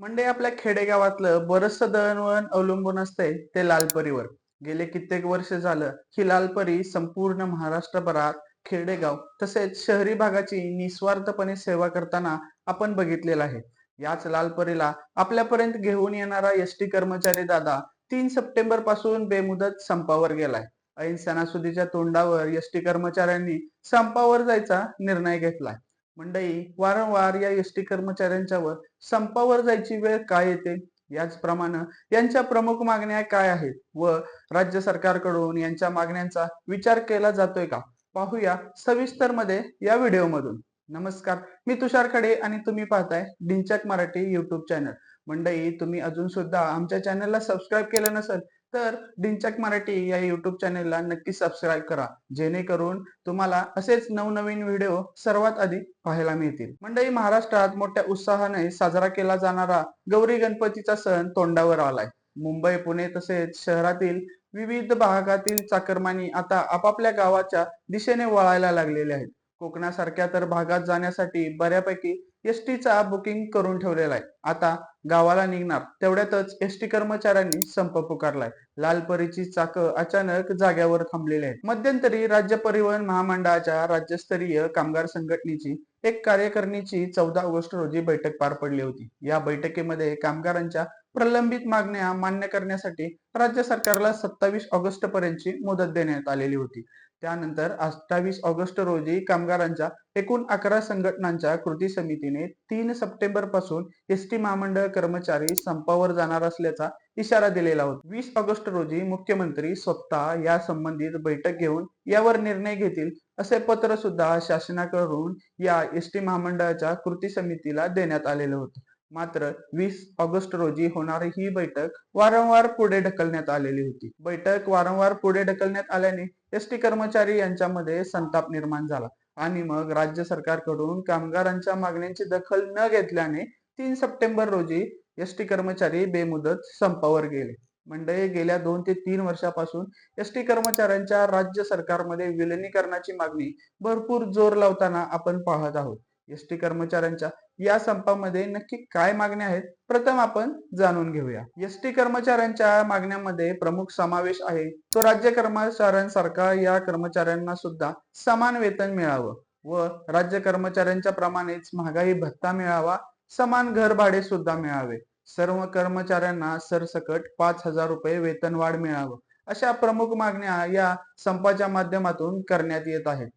म्हणजे आपल्या खेडेगावातलं बरचसं दळणवळण अवलंबून असते ते लालपरीवर. गेले कित्येक वर्ष झालं ही लालपरी संपूर्ण महाराष्ट्रभरात खेडेगाव तसेच शहरी भागाची निस्वार्थपणे सेवा करताना आपण बघितलेलं आहे. याच लालपरीला आपल्यापर्यंत घेऊन येणारा एस टी कर्मचारी दादा तीन सप्टेंबरपासून बेमुदत संपावर गेलाय. ऐन सणासुदीच्या तोंडावर एस टी कर्मचाऱ्यांनी संपावर जायचा निर्णय घेतलाय. मंडई वारंवार या एस टी कर्मचाऱ्यांच्यावर संपावर जायची वेळ काय येते? याचप्रमाणे यांच्या प्रमुख मागण्या काय आहेत? व राज्य सरकारकडून यांच्या मागण्यांचा विचार केला जातोय का? पाहूया सविस्तरमध्ये या व्हिडिओमधून नमस्कार मी तुषार खडे आणि तुम्ही पाहताय डिंचक मराठी युट्यूब चॅनल मंडई तुम्ही अजून सुद्धा आमच्या चॅनलला सबस्क्राईब केलं नसेल तर डिंचक मराठी या युट्यूब चॅनेलला नक्की सबस्क्राईब करा. जेणेकरून तुम्हाला असेच नवनवीन व्हिडिओ सर्वात आधी पाहायला मिळतील. मंडळी महाराष्ट्रात मोठ्या उत्साहाने साजरा केला जाणारा गौरी गणपतीचा सण तोंडावर आलाय. मुंबई पुणे तसेच शहरातील विविध भागातील चाकरमानी आता आपापल्या गावाच्या दिशेने वळायला लागलेले आहेत. कोकणासारख्या तर भागात जाण्यासाठी बऱ्यापैकी एस टीचा बुकिंग करून ठेवलेला आहे. आता गावाला निघणार. तेवढ्यातच एस टी कर्मचाऱ्यांनी संप पुकारलाय. लालपरीची चाक अचानक जाग्यावर थांबलेली आहेत. मध्यंतरी राज्य परिवहन महामंडळाच्या राज्यस्तरीय कामगार संघटनेची एक कार्यकारिणीची चौदा ऑगस्ट रोजी बैठक पार पडली होती. या बैठकीमध्ये कामगारांच्या प्रलंबित मागण्या मान्य करण्यासाठी राज्य सरकारला सत्तावीस ऑगस्ट पर्यंतची मुदत देण्यात आलेली होती. त्यानंतर अठ्ठावीस ऑगस्ट रोजी कामगारांच्या एकूण अकरा संघटनांच्या कृती समितीने तीन सप्टेंबरपासून एस टी महामंडळ कर्मचारी संपावर जाणार असल्याचा इशारा दिलेला होता. वीस ऑगस्ट रोजी मुख्यमंत्री स्वतः या संबंधित बैठक घेऊन यावर निर्णय घेतील असे पत्र सुद्धा शासनाकडून या एस टी महामंडळाच्या कृती समितीला देण्यात आलेलं होतं. मात्र वीस ऑगस्ट रोजी होणारी ही बैठक वारंवार पुढे ढकलण्यात आलेली होती. बैठक वारंवार पुढे ढकलण्यात आल्याने एस टी कर्मचारी यांच्यामध्ये संताप निर्माण झाला आणि मग राज्य सरकारकडून कामगारांच्या मागण्यांची दखल न घेतल्याने तीन सप्टेंबर रोजी एस टी कर्मचारी बेमुदत संपावर गेले. मंडळी गेल्या दोन ते तीन वर्षापासून एस टी कर्मचाऱ्यांच्या राज्य सरकारमध्ये विलिनीकरणाची मागणी भरपूर जोर लावताना आपण पाहत आहोत. एस टी कर्मचाऱ्यांच्या या संपामध्ये नक्की काय मागण्या आहेत? प्रथम आपण जाणून घेऊया. एस टी कर्मचाऱ्यांच्या मागण्यामध्ये प्रमुख समावेश आहे. तो राज्य कर्मचाऱ्यांसारखा या कर्मचाऱ्यांना सुद्धा समान वेतन मिळावं व राज्य कर्मचाऱ्यांच्या प्रमाणेच महागाई भत्ता मिळावा समान घर भाडे सुद्धा मिळावे. सर्व कर्मचाऱ्यांना सरसकट पाच हजार रुपये वेतन वाढ मिळावं. अशा प्रमुख मागण्या या संपाच्या माध्यमातून करण्यात येत आहेत.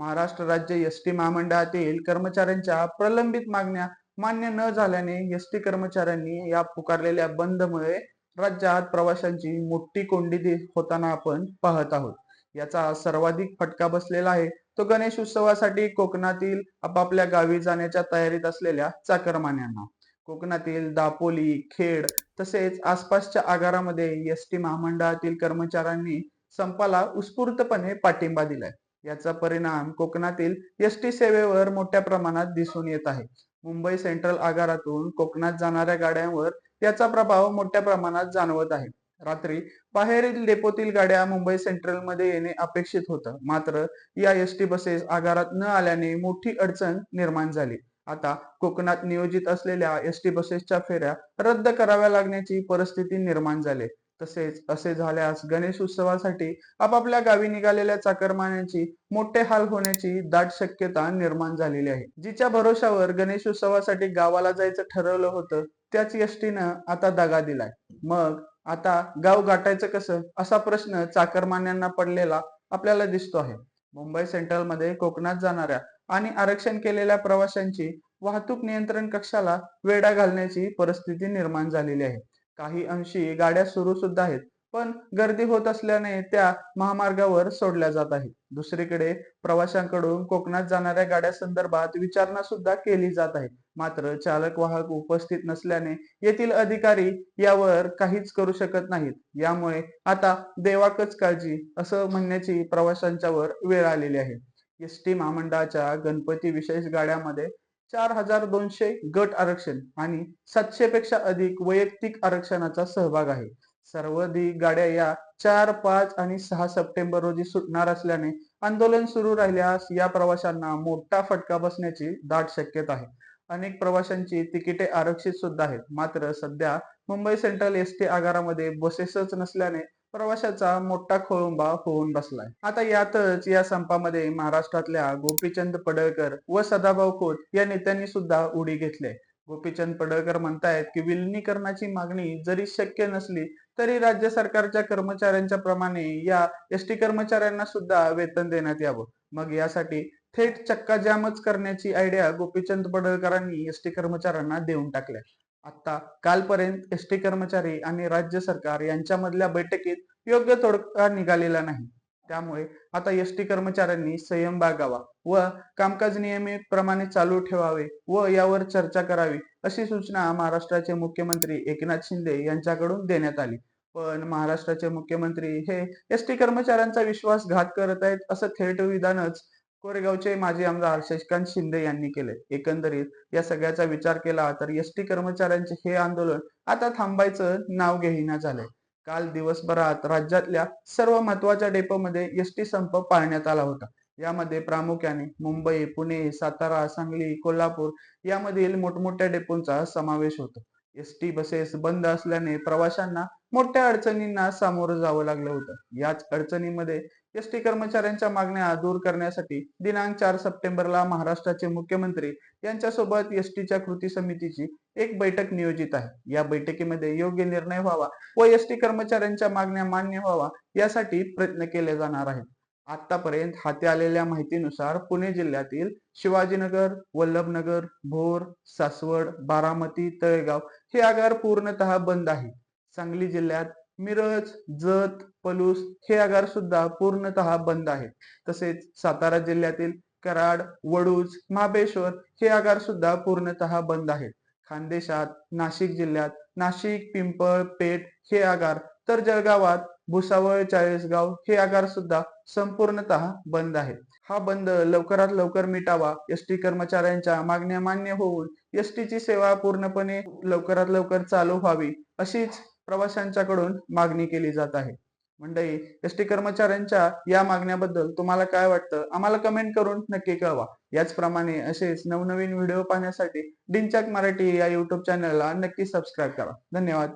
महाराष्ट्र राज्य एस टी महामंडळातील कर्मचाऱ्यांच्या प्रलंबित मागण्या मान्य न झाल्याने एस टी कर्मचाऱ्यांनी या पुकारलेल्या बंदमुळे राज्यात प्रवाशांची मोठी कोंडी होताना आपण पाहत आहोत. याचा सर्वाधिक फटका बसलेला आहे. तो गणेश उत्सवासाठी कोकणातील आपापल्या गावी जाण्याच्या तयारीत असलेल्या चाकरमान्यांना. कोकणातील दापोली खेड तसेच आसपासच्या आगारामध्ये एस टी महामंडळातील कर्मचाऱ्यांनी संपाला उत्स्फूर्तपणे पाठिंबा दिलाय. याचा परिणाम कोकणातील एस टी सेवेवर मोठ्या प्रमाणात दिसून येत आहे. मुंबई सेंट्रल आगारातून कोकणात जाणाऱ्या गाड्यांवर याचा प्रभाव मोठ्या प्रमाणात जाणवत आहे. रात्री बाहेरील डेपोतील गाड्या मुंबई सेंट्रलमध्ये येणे अपेक्षित होतं. मात्र या एस टी बसेस आगारात न आल्याने मोठी अडचण निर्माण झाली. आता कोकणात नियोजित असलेल्या एस टी बसेसच्या फेऱ्या रद्द कराव्या लागण्याची परिस्थिती निर्माण झाली. तसेच असे झाल्यास गणेश उत्सवासाठी आपापल्या गावी निघालेल्या चाकरमान्यांची मोठे हाल होण्याची दाट शक्यता निर्माण झालेली आहे. जिच्या भरोशावर गणेश उत्सवासाठी गावाला जायचं ठरवलं होतं त्याच यष्टीनं आता दगा दिलाय. मग आता गाव गाठायचं कसं? असा प्रश्न चाकरमान्यांना पडलेला आपल्याला दिसतो आहे. मुंबई सेंट्रलमध्ये कोकणात जाणाऱ्या आणि आरक्षण केलेल्या प्रवाशांची वाहतूक नियंत्रण कक्षाला वेढा घालण्याची परिस्थिती निर्माण झालेली आहे. काही अंशी गाड्या सुरू सुद्धा आहेत पण गर्दी होत असल्याने त्या महामार्गावर सोडल्या जात आहेत. दुसरीकडे प्रवाशांकडून कोकणात जाणाऱ्या गाड्या संदर्भात विचारणा सुद्धा केली जात आहे. मात्र चालक वाहक उपस्थित नसल्याने येथील अधिकारी यावर काहीच करू शकत नाहीत. यामुळे आता देवाकच काळजी असं म्हणण्याची प्रवाशांच्यावर वेळ आलेली आहे. एस टी महामंडळाच्या गणपती विशेष गाड्यामध्ये चार हजार दोनशे गट आरक्षण आणि सातशे पेक्षा अधिक वैयक्तिक आरक्षणाचा सहभाग आहे. सर्वाधिक गाड्या या चार पाच आणि सहा सप्टेंबर रोजी सुटणार असल्याने आंदोलन सुरू राहिल्यास या प्रवाशांना मोठा फटका बसण्याची दाट शक्यता आहे. अनेक प्रवाशांची तिकिटे आरक्षित सुद्धा आहेत. मात्र सध्या मुंबई सेंट्रल एस टी आगारामध्ये बसेसच नसल्याने प्रवाशाचा मोठा खोळंबा होऊन बसलाय. आता यातच या संपामध्ये महाराष्ट्रातल्या गोपीचंद पडळकर व सदाभाऊ खोत या नेत्यांनी सुद्धा उडी घेतली. गोपीचंद पडळकर म्हणतायत की विलिनीकरणाची मागणी जरी शक्य नसली तरी राज्य सरकारच्या कर्मचाऱ्यांच्या प्रमाणे या एस टी कर्मचाऱ्यांना सुद्धा वेतन देण्यात यावं. मग यासाठी थेट चक्का जामच करण्याची आयडिया गोपीचंद पडळकरांनी एस टी कर्मचाऱ्यांना देऊन टाकल्या. आता कालपर्यंत एस टी कर्मचारी आणि राज्य सरकार यांच्यामधल्या बैठकीत योग्य तोडगा निघालेला नाही. त्यामुळे आता एस टी कर्मचाऱ्यांनी संयम बाळगावा व कामकाज नियमितप्रमाणे चालू ठेवावे व यावर चर्चा करावी अशी सूचना महाराष्ट्राचे मुख्यमंत्री एकनाथ शिंदे यांच्याकडून देण्यात आली. पण महाराष्ट्राचे मुख्यमंत्री हे एस टी कर्मचाऱ्यांचा विश्वासघात करत आहेत असं थेट विधानच कोरेगावचे माजी आमदार शशिकांत शिंदे यांनी केले. एकंदरीत या सगळ्याचा विचार केला तर एस टी कर्मचाऱ्यांचे हे आंदोलन आता थांबायचं नाव घेईना झालंय. काल दिवसभरात राज्यातल्या सर्व महत्त्वाच्या डेपोमध्ये एस टी संप पाळण्यात आला होता. यामध्ये प्रामुख्याने मुंबई पुणे सातारा सांगली कोल्हापूर यामधील मोठमोठ्या डेपोंचा समावेश होतो. एस टी बसेस बंद असल्याने प्रवाशांना मोठ्या अडचणींना सामोरं जावं लागलं होतं. याच अडचणीमध्ये एस टी कर्मचाऱ्यांच्या मागण्या दूर करण्यासाठी दिनांक चार सप्टेंबरला महाराष्ट्राचे मुख्यमंत्री यांच्यासोबत एस टीच्या कृती समितीची एक बैठक नियोजित आहे. या बैठकीमध्ये योग्य निर्णय व्हावा व एस टी कर्मचाऱ्यांच्या मागण्या मान्य व्हावा यासाठी प्रयत्न केले जाणार आहेत. आतापर्यंत हाती आलेल्या माहितीनुसार पुणे जिल्ह्यातील शिवाजीनगर वल्लभनगर भोर सासवड बारामती तळेगाव हे आगार पूर्णतः बंद आहे सांगली जिल्ह्यात मिरज जत पलूस हे आगार सुद्धा पूर्णतः बंद आहेत तसेच सातारा जिल्ह्यातील कराड वडूज महाबेश्वर हे आगार सुद्धा पूर्णतः बंद आहेत. खानदेशात नाशिक जिल्ह्यात नाशिक पिंपळ पेठ हे आगार तर जळगावात भुसावळ चाळीसगाव हे आगार सुद्धा संपूर्णतः बंद आहेत. हा बंद लवकरात लवकर मिटावा एस टी कर्मचाऱ्यांच्या मागण्या मान्य होऊन एस ची सेवा पूर्णपणे लवकरात लवकर चालू व्हावी अशीच प्रवाशांच्याकडून मागणी केली जात आहे. मंडळी एस टी कर्मचाऱ्यांच्या या मागण्याबद्दल तुम्हाला काय वाटतं? आम्हाला कमेंट करून नक्की कळवा. याचप्रमाणे असेच नवनवीन व्हिडिओ पाहण्यासाठी डिंचक मराठी या युट्यूब चॅनलला नक्की सबस्क्राईब करा. धन्यवाद.